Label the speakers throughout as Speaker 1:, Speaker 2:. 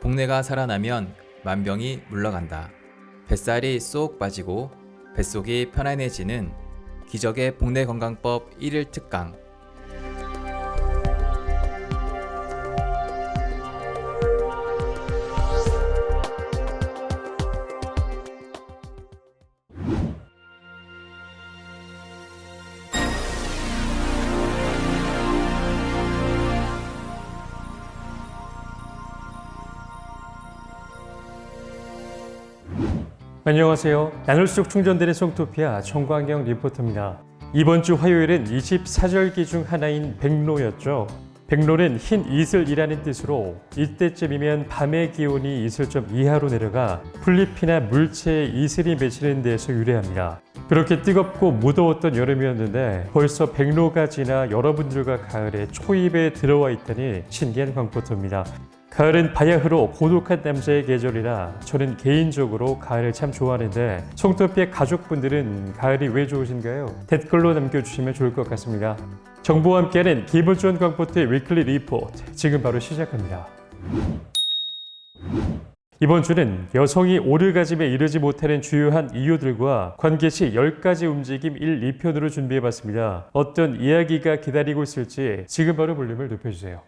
Speaker 1: 복내가 살아나면 만병이 물러간다. 뱃살이 쏙 빠지고 뱃속이 편안해지는 기적의 복내 건강법 1일 특강.
Speaker 2: 안녕하세요. 나눌수록 충전되는 송토피아 정광경 리포터입니다. 이번 주 화요일은 24절기 중 하나인 백로였죠. 백로는 흰 이슬이라는 뜻으로 이때쯤이면 밤의 기온이 이슬점 이하로 내려가 풀잎이나 물체에 이슬이 맺히는 데에서 유래합니다. 그렇게 뜨겁고 무더웠던 여름이었는데 벌써 백로가 지나 여러분들과 가을에 초입에 들어와 있다니 신기한 광포터입니다. 가을은 바야흐로 고독한 남자의 계절이라 저는 개인적으로 가을을 참 좋아하는데 송토피의 가족분들은 가을이 왜 좋으신가요? 댓글로 남겨주시면 좋을 것 같습니다. 정보와 함께하는 기분 좋은 광포트의 위클리 리포트 지금 바로 시작합니다. 이번 주는 여성이 오르가즘에 이르지 못하는 주요한 이유들과 관계 시 10가지 움직임 1, 2편으로 준비해봤습니다. 어떤 이야기가 기다리고 있을지 지금 바로 볼륨을 높여주세요.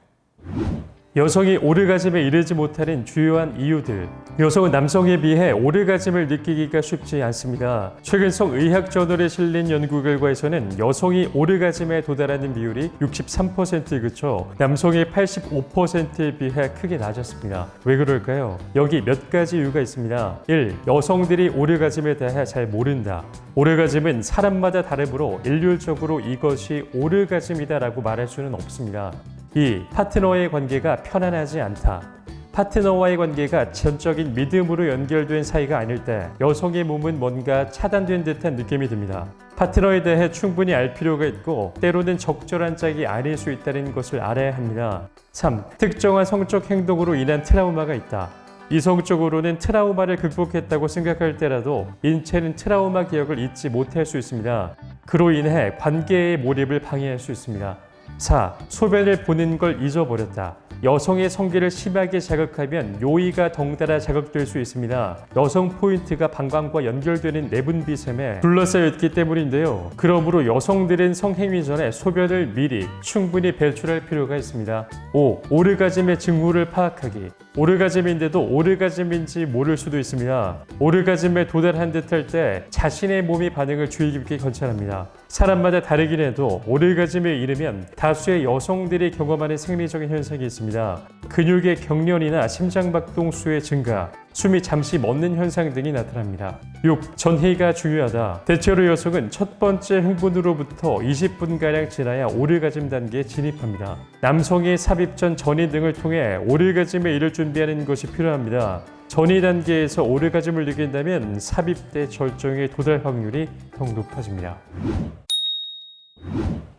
Speaker 2: 여성이 오르가즘에 이르지 못하는 주요한 이유들. 여성은 남성에 비해 오르가즘을 느끼기가 쉽지 않습니다. 최근 성의학 저널에 실린 연구 결과에서는 여성이 오르가즘에 도달하는 비율이 63%에 그쳐 남성의 85%에 비해 크게 낮았습니다. 왜 그럴까요? 여기 몇 가지 이유가 있습니다. 1. 여성들이 오르가즘에 대해 잘 모른다. 오르가즘은 사람마다 다르므로 일률적으로 이것이 오르가즘이다라고 말할 수는 없습니다. 2. 파트너의 관계가 편안하지 않다. 파트너와의 관계가 전적인 믿음으로 연결된 사이가 아닐 때 여성의 몸은 뭔가 차단된 듯한 느낌이 듭니다. 파트너에 대해 충분히 알 필요가 있고 때로는 적절한 짝이 아닐 수 있다는 것을 알아야 합니다. 3. 특정한 성적 행동으로 인한 트라우마가 있다. 이성적으로는 트라우마를 극복했다고 생각할 때라도 인체는 트라우마 기억을 잊지 못할 수 있습니다. 그로 인해 관계의 몰입을 방해할 수 있습니다. 4. 소변을 보는 걸 잊어버렸다. 여성의 성기를 심하게 자극하면 요의가 덩달아 자극될 수 있습니다. 여성 포인트가 방광과 연결되는 내분비샘에 둘러싸여 있기 때문인데요. 그러므로 여성들은 성행위 전에 소변을 미리 충분히 배출할 필요가 있습니다. 5. 오르가즘의 징후를 파악하기. 오르가즘인데도 오르가즘인지 모를 수도 있습니다. 오르가즘에 도달한 듯할 때 자신의 몸이 반응을 주의 깊게 관찰합니다. 사람마다 다르긴 해도 오르가즘에 이르면 다수의 여성들이 경험하는 생리적인 현상이 있습니다. 근육의 경련이나 심장박동수의 증가, 숨이 잠시 멎는 현상 등이 나타납니다. 6. 전해가 중요하다. 대체로 여성은 첫 번째 흥분으로부터 20분가량 지나야 오르가즘 단계에 진입합니다. 남성의 삽입 전 전이 등을 통해 오르가즘에 이를 준비하는 것이 필요합니다. 전이 단계에서 오르가즘을 느낀다면 삽입 때 절정에 도달 확률이 더욱 높아집니다.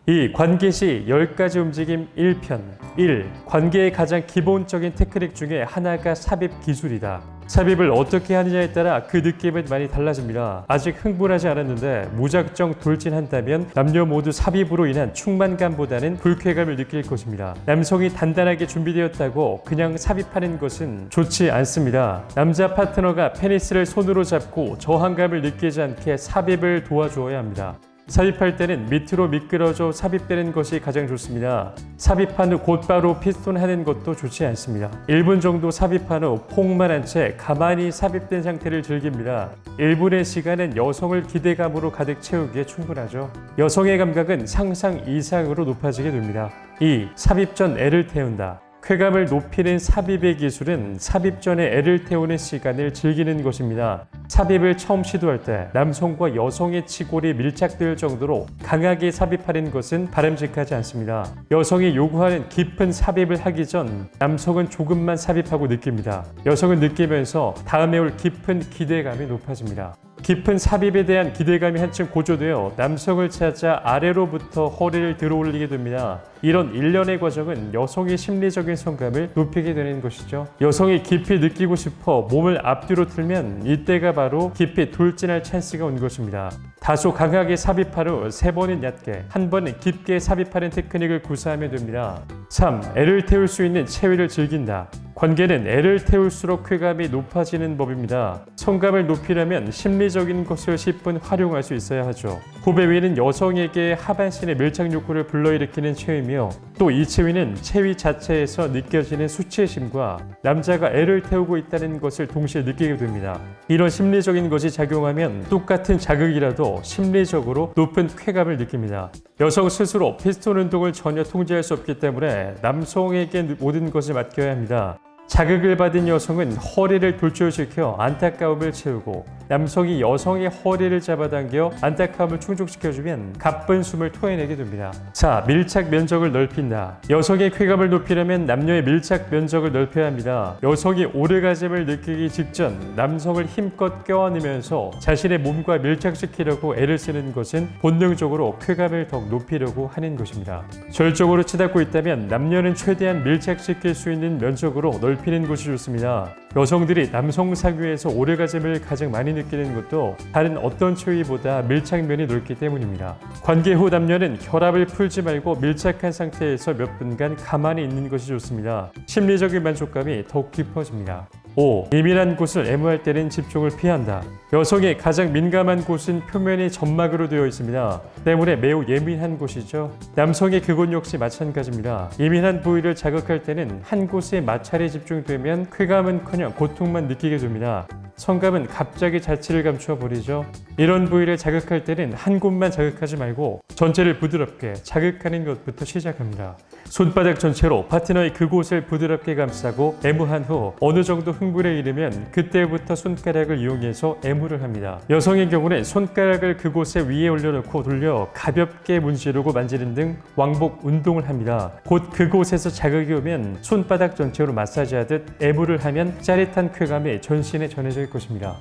Speaker 2: 이 관계 시 10가지 움직임 1편 1. 관계의 가장 기본적인 테크닉 중에 하나가 삽입 기술이다. 삽입을 어떻게 하느냐에 따라 그 느낌은 많이 달라집니다. 아직 흥분하지 않았는데 무작정 돌진한다면 남녀 모두 삽입으로 인한 충만감보다는 불쾌감을 느낄 것입니다. 남성이 단단하게 준비되었다고 그냥 삽입하는 것은 좋지 않습니다. 남자 파트너가 페니스를 손으로 잡고 저항감을 느끼지 않게 삽입을 도와주어야 합니다. 삽입할 때는 밑으로 미끄러져 삽입되는 것이 가장 좋습니다. 삽입한 후 곧바로 피스톤 하는 것도 좋지 않습니다. 1분 정도 삽입한 후 폭만 한 채 가만히 삽입된 상태를 즐깁니다. 1분의 시간은 여성을 기대감으로 가득 채우기에 충분하죠. 여성의 감각은 상상 이상으로 높아지게 됩니다. 2. 삽입 전 애를 태운다. 쾌감을 높이는 삽입의 기술은 삽입 전에 애를 태우는 시간을 즐기는 것입니다. 삽입을 처음 시도할 때 남성과 여성의 치골이 밀착될 정도로 강하게 삽입하는 것은 바람직하지 않습니다. 여성이 요구하는 깊은 삽입을 하기 전 남성은 조금만 삽입하고 느낍니다. 여성은 느끼면서 다음에 올 깊은 기대감이 높아집니다. 깊은 삽입에 대한 기대감이 한층 고조되어 남성을 찾아 아래로부터 허리를 들어 올리게 됩니다. 이런 일련의 과정은 여성의 심리적인 성감을 높이게 되는 것이죠. 여성이 깊이 느끼고 싶어 몸을 앞뒤로 틀면 이때가 바로 깊이 돌진할 찬스가 온 것입니다. 다소 강하게 삽입한 후 세 번은 얕게, 한 번은 깊게 삽입하는 테크닉을 구사하면 됩니다. 3. 애를 태울 수 있는 체위를 즐긴다. 관계는 애를 태울수록 쾌감이 높아지는 법입니다. 성감을 높이려면 심리적인 것을 10분 활용할 수 있어야 하죠. 고배 위는 여성에게 하반신의 밀착 욕구를 불러일으키는 체위며 또 이 체위는 체위 자체에서 느껴지는 수치심과 남자가 애를 태우고 있다는 것을 동시에 느끼게 됩니다. 이런 심리적인 것이 작용하면 똑같은 자극이라도 심리적으로 높은 쾌감을 느낍니다. 여성 스스로 피스톤 운동을 전혀 통제할 수 없기 때문에 남성에게 모든 것을 맡겨야 합니다. 자극을 받은 여성은 허리를 돌출시켜 안타까움을 채우고 남성이 여성의 허리를 잡아당겨 안타까움을 충족시켜주면 가쁜 숨을 토해내게 됩니다. 자, 밀착 면적을 넓힌다. 여성의 쾌감을 높이려면 남녀의 밀착 면적을 넓혀야 합니다. 여성이 오르가즘을 느끼기 직전 남성을 힘껏 껴안으면서 자신의 몸과 밀착시키려고 애를 쓰는 것은 본능적으로 쾌감을 더 높이려고 하는 것입니다. 절적으로 치닫고 있다면 남녀는 최대한 밀착시킬 수 있는 면적으로 넓히는 것이 좋습니다. 여성들이 남성 사귀에서 오르가즘을 가장 많이 느끼는 것도 다른 어떤 체위보다 밀착면이 넓기 때문입니다. 관계 후 남녀는 결합을 풀지 말고 밀착한 상태에서 몇 분간 가만히 있는 것이 좋습니다. 심리적인 만족감이 더욱 깊어집니다. 5. 예민한 곳을 애무할 때는 집중을 피한다. 여성의 가장 민감한 곳은 표면이 점막으로 되어 있습니다. 때문에 매우 예민한 곳이죠. 남성의 그곳 역시 마찬가지입니다. 예민한 부위를 자극할 때는 한 곳에 마찰이 집중되면 쾌감은커녕 고통만 느끼게 됩니다. 성감은 갑자기 자취를 감추어 버리죠. 이런 부위를 자극할 때는 한 곳만 자극하지 말고 전체를 부드럽게 자극하는 것부터 시작합니다. 손바닥 전체로 파트너의 그곳을 부드럽게 감싸고 애무한 후 어느 정도 흥분에 이르면 그때부터 손가락을 이용해서 애무를 합니다. 여성의 경우는 손가락을 그곳에 위에 올려놓고 돌려 가볍게 문지르고 만지는 등 왕복 운동을 합니다. 곧 그곳에서 자극이 오면 손바닥 전체로 마사지하듯 애무를 하면 짜릿한 쾌감이 전신에 전해질 것입니다.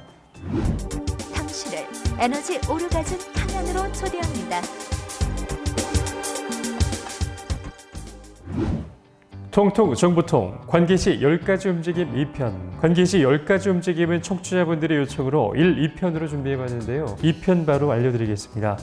Speaker 3: 당신을 에너지 오르가즘 탕양으로 초대합니다.
Speaker 2: 통통 정보통 관계 시 10가지 움직임 2편. 관계 시 10가지 움직임은 청취자분들의 요청으로 1, 2편으로 준비해봤는데요. 2편 바로 알려드리겠습니다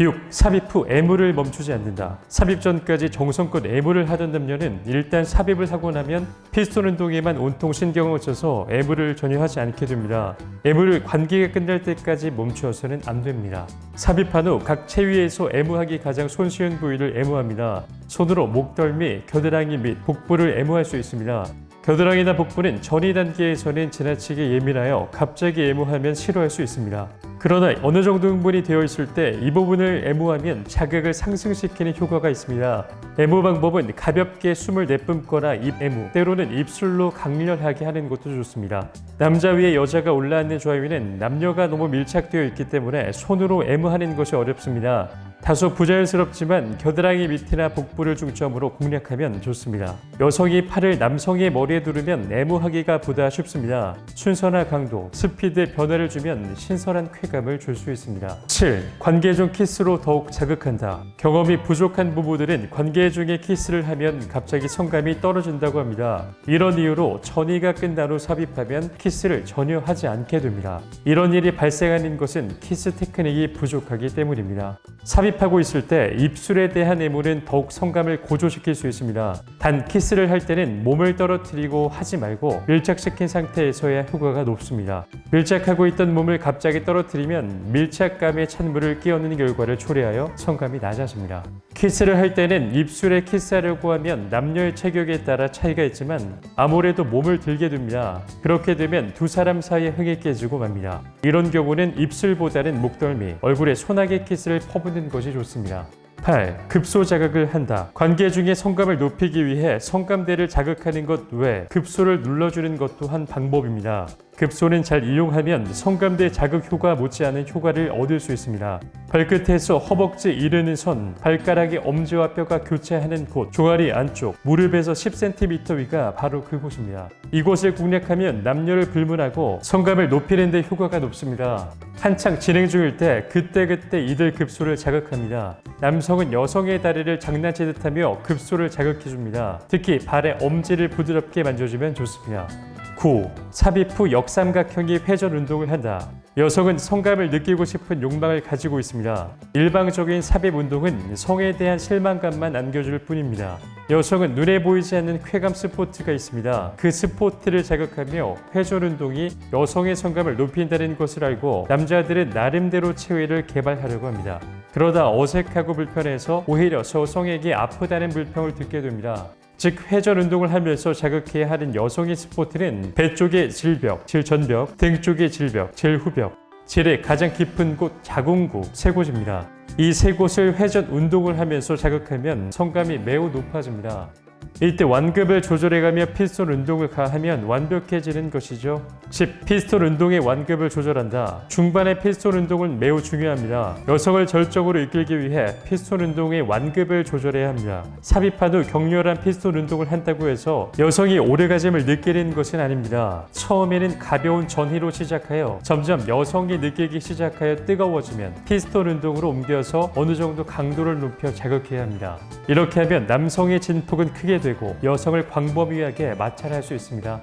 Speaker 2: 6. 삽입 후 애무를 멈추지 않는다. 삽입 전까지 정성껏 애무를 하던 남녀는 일단 삽입을 하고 나면 피스톤 운동에만 온통 신경을 써서 애무를 전혀 하지 않게 됩니다. 애무를 관계가 끝날 때까지 멈추어서는 안 됩니다. 삽입한 후 각 체위에서 애무하기 가장 손쉬운 부위를 애무합니다. 손으로 목덜미, 겨드랑이 및 복부를 애무할 수 있습니다. 겨드랑이나 복부는 전이 단계에서는 지나치게 예민하여 갑자기 애무하면 싫어할 수 있습니다. 그러나 어느 정도 흥분이 되어 있을 때 이 부분을 애무하면 자극을 상승시키는 효과가 있습니다. 애무 방법은 가볍게 숨을 내뿜거나 입 애무, 때로는 입술로 강렬하게 하는 것도 좋습니다. 남자 위에 여자가 올라앉는 좌위는 남녀가 너무 밀착되어 있기 때문에 손으로 애무하는 것이 어렵습니다. 다소 부자연스럽지만 겨드랑이 밑이나 복부를 중점으로 공략하면 좋습니다. 여성이 팔을 남성의 머리에 두르면 애무하기가 보다 쉽습니다. 순서나 강도, 스피드에 변화를 주면 신선한 쾌감을 줄 수 있습니다. 7. 관계 중 키스로 더욱 자극한다. 경험이 부족한 부부들은 관계 중에 키스를 하면 갑자기 성감이 떨어진다고 합니다. 이런 이유로 전이가 끝난 후 삽입하면 키스를 전혀 하지 않게 됩니다. 이런 일이 발생하는 것은 키스 테크닉이 부족하기 때문입니다. 삽입하고 있을 때 입술에 대한 애무는 더욱 성감을 고조시킬 수 있습니다. 단 키스를 할 때는 몸을 떨어뜨리고 하지 말고 밀착시킨 상태에서야 효과가 높습니다. 밀착하고 있던 몸을 갑자기 떨어뜨리면 밀착감에 찬물을 끼얹는 결과를 초래하여 성감이 낮아집니다. 키스를 할 때는 입술에 키스하려고 하면 남녀의 체격에 따라 차이가 있지만 아무래도 몸을 들게 됩니다. 그렇게 되면 두 사람 사이에 흥이 깨지고 맙니다. 이런 경우는 입술보다는 목덜미, 얼굴에 소나게 키스를 퍼붓는 것이 좋습니다. 8. 급소 자극을 한다. 관계 중에 성감을 높이기 위해 성감대를 자극하는 것 외 급소를 눌러주는 것도 한 방법입니다. 급소는 잘 이용하면 성감대 자극 효과 못지않은 효과를 얻을 수 있습니다. 발끝에서 허벅지 이르는 선, 발가락의 엄지와 뼈가 교차하는 곳, 종아리 안쪽, 무릎에서 10cm 위가 바로 그곳입니다. 이곳을 공략하면 남녀를 불문하고 성감을 높이는 데 효과가 높습니다. 한창 진행 중일 때 그때그때 이들 급소를 자극합니다. 남성은 여성의 다리를 장난치듯 하며 급소를 자극해줍니다. 특히 발의 엄지를 부드럽게 만져주면 좋습니다. 9. 삽입 후 역삼각형의 회전 운동을 한다. 여성은 성감을 느끼고 싶은 욕망을 가지고 있습니다. 일방적인 삽입 운동은 성에 대한 실망감만 안겨줄 뿐입니다. 여성은 눈에 보이지 않는 쾌감 스포트가 있습니다. 그 스포트를 자극하며 회전 운동이 여성의 성감을 높인다는 것을 알고 남자들은 나름대로 체외를 개발하려고 합니다. 그러다 어색하고 불편해서 오히려 여성에게 아프다는 불평을 듣게 됩니다. 즉 회전 운동을 하면서 자극해야 하는 여성의 스포트는 배 쪽의 질벽, 질전벽, 등 쪽의 질벽, 질후벽, 질의 가장 깊은 곳 자궁구 세 곳입니다. 이 세 곳을 회전 운동을 하면서 자극하면 성감이 매우 높아집니다. 이때 완급을 조절해가며 피스톨 운동을 가하면 완벽해지는 것이죠. 10. 피스톨 운동의 완급을 조절한다. 중반의 피스톨 운동은 매우 중요합니다. 여성을 절정으로 이끌기 위해 피스톨 운동의 완급을 조절해야 합니다. 삽입한 후 격렬한 피스톨 운동을 한다고 해서 여성이 오르가즘을 느끼는 것은 아닙니다. 처음에는 가벼운 전희로 시작하여 점점 여성이 느끼기 시작하여 뜨거워지면 피스톨 운동으로 옮겨서 어느 정도 강도를 높여 자극해야 합니다. 이렇게 하면 남성의 진폭은 크게 되고 여성을 광범위하게 마찰할 수 있습니다.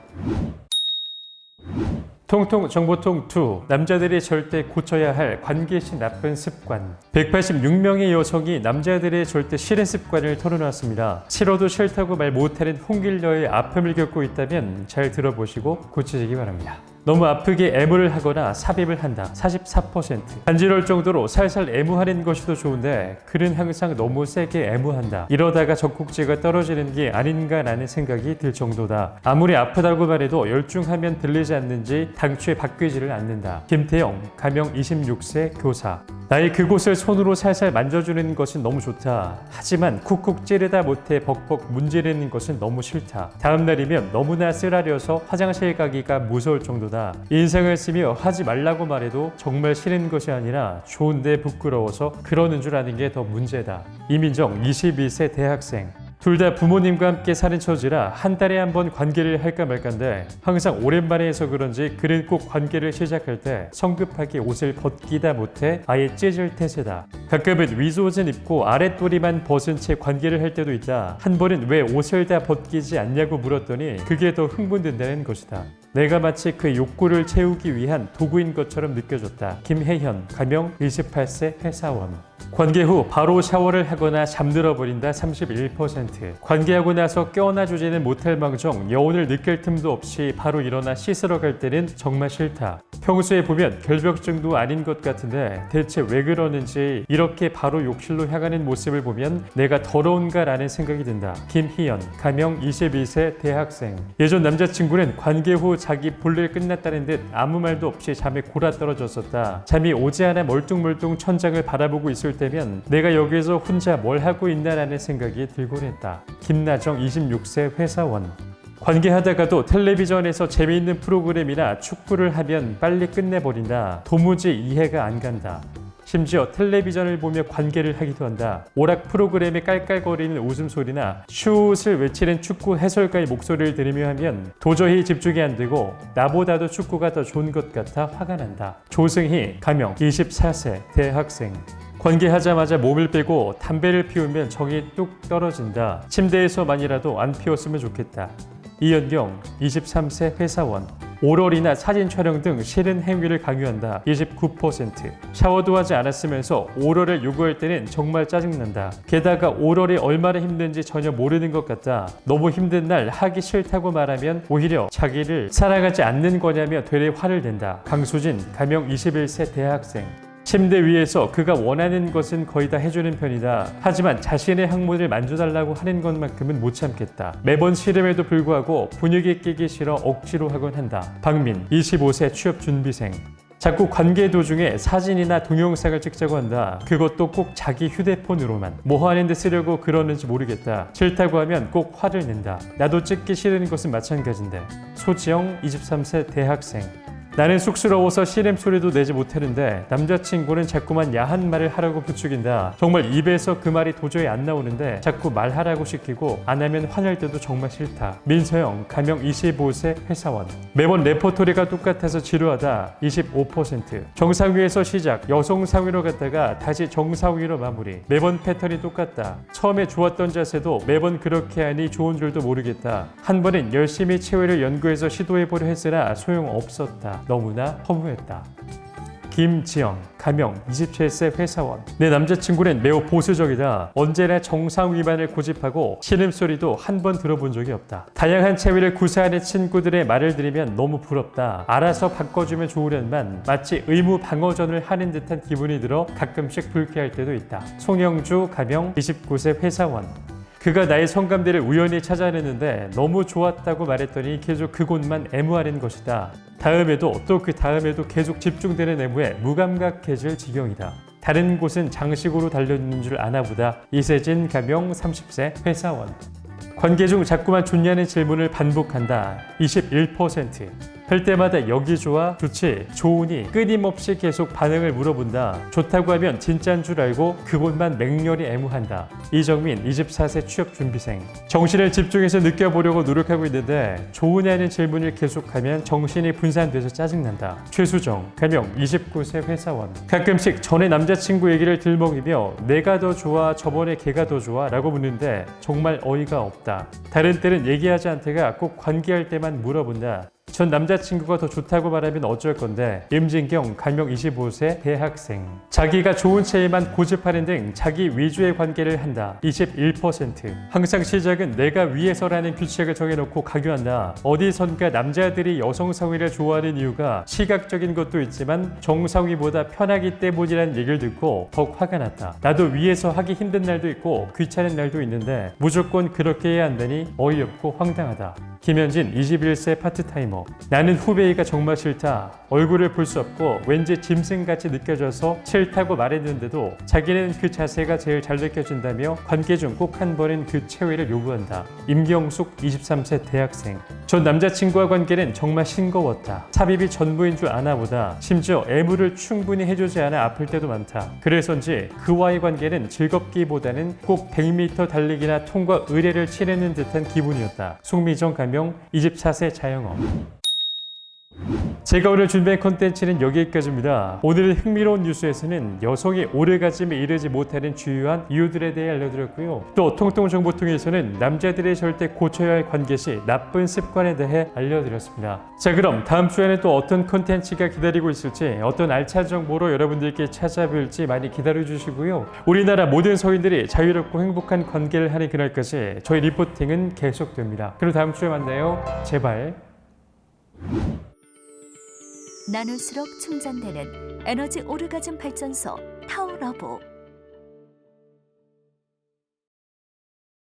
Speaker 2: 통통 정보통 2 남자들이 절대 고쳐야 할 관계시 나쁜 습관. 186명의 여성이 남자들의 절대 싫은 습관을 털어놨습니다. 싫어도 싫다고 말 못하는 홍길러의 아픔을 겪고 있다면 잘 들어보시고 고치시기 바랍니다 너무 아프게 애무를 하거나 삽입을 한다. 44% 간지러울 정도로 살살 애무하는 것이 더 좋은데 그는 항상 너무 세게 애무한다. 이러다가 젖꼭지가 떨어지는 게 아닌가라는 생각이 들 정도다. 아무리 아프다고 말해도 열중하면 들리지 않는지 당초에 바뀌지를 않는다. 김태영 가명 26세 교사 나의 그곳을 손으로 살살 만져주는 것은 너무 좋다. 하지만 쿡쿡 찌르다 못해 벅벅 문지르는 것은 너무 싫다. 다음 날이면 너무나 쓰라려서 화장실 가기가 무서울 정도다. 인상을 쓰며 하지 말라고 말해도 정말 싫은 것이 아니라 좋은데 부끄러워서 그러는 줄 아는 게 더 문제다. 이민정 22세 대학생 둘 다 부모님과 함께 사는 처지라 한 달에 한 번 관계를 할까 말까인데 항상 오랜만에 해서 그런지 그는 꼭 관계를 시작할 때 성급하게 옷을 벗기다 못해 아예 찢을 태세다. 가끔은 위옷은 입고 아랫도리만 벗은 채 관계를 할 때도 있다. 한 번은 왜 옷을 다 벗기지 않냐고 물었더니 그게 더 흥분된다는 것이다. 내가 마치 그 욕구를 채우기 위한 도구인 것처럼 느껴졌다. 김혜현, 가명 28세 회사원. 관계 후 바로 샤워를 하거나 잠들어 버린다 31%. 관계하고 나서 깨어나 주지는 못할 망정 여운을 느낄 틈도 없이 바로 일어나 씻으러 갈 때는 정말 싫다. 평소에 보면 결벽증도 아닌 것 같은데 대체 왜 그러는지 이렇게 바로 욕실로 향하는 모습을 보면 내가 더러운가라는 생각이 든다. 김희연, 가명 22세 대학생. 예전 남자친구는 관계 후 자기 볼일 끝났다는 듯 아무 말도 없이 잠에 골아 떨어졌었다. 잠이 오지 않아 멀뚱멀뚱 천장을 바라보고 있을 때면 내가 여기서 혼자 뭘 하고 있나라는 생각이 들곤 했다. 김나정 26세 회사원. 관계하다가도 텔레비전에서 재미있는 프로그램이나 축구를 하면 빨리 끝내버린다. 도무지 이해가 안 간다. 심지어 텔레비전을 보며 관계를 하기도 한다. 오락 프로그램의 깔깔거리는 웃음소리나 슛을 외치는 축구 해설가의 목소리를 들으며 하면 도저히 집중이 안 되고 나보다도 축구가 더 좋은 것 같아 화가 난다. 조승희, 가명 24세, 대학생. 관계하자마자 몸을 빼고 담배를 피우면 정이 뚝 떨어진다. 침대에서만이라도 안 피웠으면 좋겠다. 이연경 23세 회사원. 오럴이나 사진 촬영 등 싫은 행위를 강요한다. 29% 샤워도 하지 않았으면서 오럴을 요구할 때는 정말 짜증난다. 게다가 오럴이 얼마나 힘든지 전혀 모르는 것 같다. 너무 힘든 날 하기 싫다고 말하면 오히려 자기를 사랑하지 않는 거냐며 되레 화를 낸다. 강수진 가명 21세 대학생 침대 위에서 그가 원하는 것은 거의 다 해주는 편이다. 하지만 자신의 항문을 만져달라고 하는 것만큼은 못 참겠다. 매번 싫음에도 불구하고 분위기 끼기 싫어 억지로 하곤 한다. 박민, 25세 취업 준비생. 자꾸 관계 도중에 사진이나 동영상을 찍자고 한다. 그것도 꼭 자기 휴대폰으로만. 뭐 하는데 쓰려고 그러는지 모르겠다. 싫다고 하면 꼭 화를 낸다. 나도 찍기 싫은 것은 마찬가지인데. 소지영, 23세 대학생. 나는 쑥스러워서 씨름 소리도 내지 못하는데 남자친구는 자꾸만 야한 말을 하라고 부추긴다. 정말 입에서 그 말이 도저히 안 나오는데 자꾸 말하라고 시키고 안 하면 화낼 때도 정말 싫다. 민서영, 가명 25세 회사원. 매번 레퍼토리가 똑같아서 지루하다. 25%. 정상위에서 시작, 여성 상위로 갔다가 다시 정상위로 마무리. 매번 패턴이 똑같다. 처음에 좋았던 자세도 매번 그렇게 하니 좋은 줄도 모르겠다. 한 번은 열심히 체외를 연구해서 시도해보려 했으나 소용없었다. 너무나 허무했다. 김지영, 가명 27세 회사원. 내 남자친구는 매우 보수적이다. 언제나 정상 위반을 고집하고 신음소리도 한 번 들어본 적이 없다. 다양한 체위를 구사하는 친구들의 말을 들으면 너무 부럽다. 알아서 바꿔주면 좋으련만 마치 의무 방어전을 하는 듯한 기분이 들어 가끔씩 불쾌할 때도 있다. 송영주, 가명 29세 회사원. 그가 나의 성감대를 우연히 찾아냈는데 너무 좋았다고 말했더니 계속 그곳만 애무하는 것이다. 다음에도 또 그 다음에도 계속 집중되는 애무에 무감각해질 지경이다. 다른 곳은 장식으로 달려있는 줄 아나보다. 이세진 가명 30세 회사원. 관계 중 자꾸만 좋냐는 질문을 반복한다. 21%. 할 때마다 여기 좋아, 좋지, 좋으니 끊임없이 계속 반응을 물어본다. 좋다고 하면 진짜인 줄 알고 그곳만 맹렬히 애무한다. 이정민 24세 취업 준비생. 정신을 집중해서 느껴보려고 노력하고 있는데 좋으냐는 질문을 계속하면 정신이 분산돼서 짜증난다. 최수정, 가명 29세 회사원. 가끔씩 전에 남자친구 얘기를 들먹이며 내가 더 좋아, 저번에 걔가 더 좋아 라고 묻는데 정말 어이가 없다. 다른 때는 얘기하지 않다가 꼭 관계할 때만 물어본다. 전 남자친구가 더 좋다고 말하면 어쩔 건데 임진경 갈명 25세 대학생. 자기가 좋은 체에만 고집하는 등 자기 위주의 관계를 한다. 21% 항상 시작은 내가 위에서라는 규칙을 정해놓고 강요한다. 어디선가 남자들이 여성 상위를 좋아하는 이유가 시각적인 것도 있지만 정상위보다 편하기 때문이라는 얘기를 듣고 더욱 화가 났다. 나도 위에서 하기 힘든 날도 있고 귀찮은 날도 있는데 무조건 그렇게 해야 한다니 어이없고 황당하다. 김현진 21세 파트타이머 나는 후배이가 정말 싫다. 얼굴을 볼 수 없고 왠지 짐승같이 느껴져서 싫다고 말했는데도 자기는 그 자세가 제일 잘 느껴진다며 관계 중 꼭 한 번은 그 체외를 요구한다. 임경숙 23세 대학생. 전 남자친구와 관계는 정말 싱거웠다. 삽입이 전부인 줄 아나보다. 심지어 애무를 충분히 해주지 않아 아플 때도 많다. 그래서인지 그와의 관계는 즐겁기보다는 꼭 100m 달리기나 통과 의뢰를 치르는 듯한 기분이었다. 송미정 가명 24세 자영업 제가 오늘 준비한 콘텐츠는 여기까지입니다. 오늘의 흥미로운 뉴스에서는 여성이 오르가즘에 이르지 못하는 주요한 이유들에 대해 알려드렸고요. 또 통통정보통에서는 남자들이 절대 고쳐야 할 관계 시 나쁜 습관에 대해 알려드렸습니다. 자 그럼 다음 주에는 또 어떤 콘텐츠가 기다리고 있을지 어떤 알찬 정보로 여러분들께 찾아뵐지 많이 기다려주시고요. 우리나라 모든 서인들이 자유롭고 행복한 관계를 하는 그날까지 저희 리포팅은 계속됩니다. 그럼 다음 주에 만나요. 제발.
Speaker 3: 나눌수록 충전되는 에너지 오르가즘 발전소 타워러브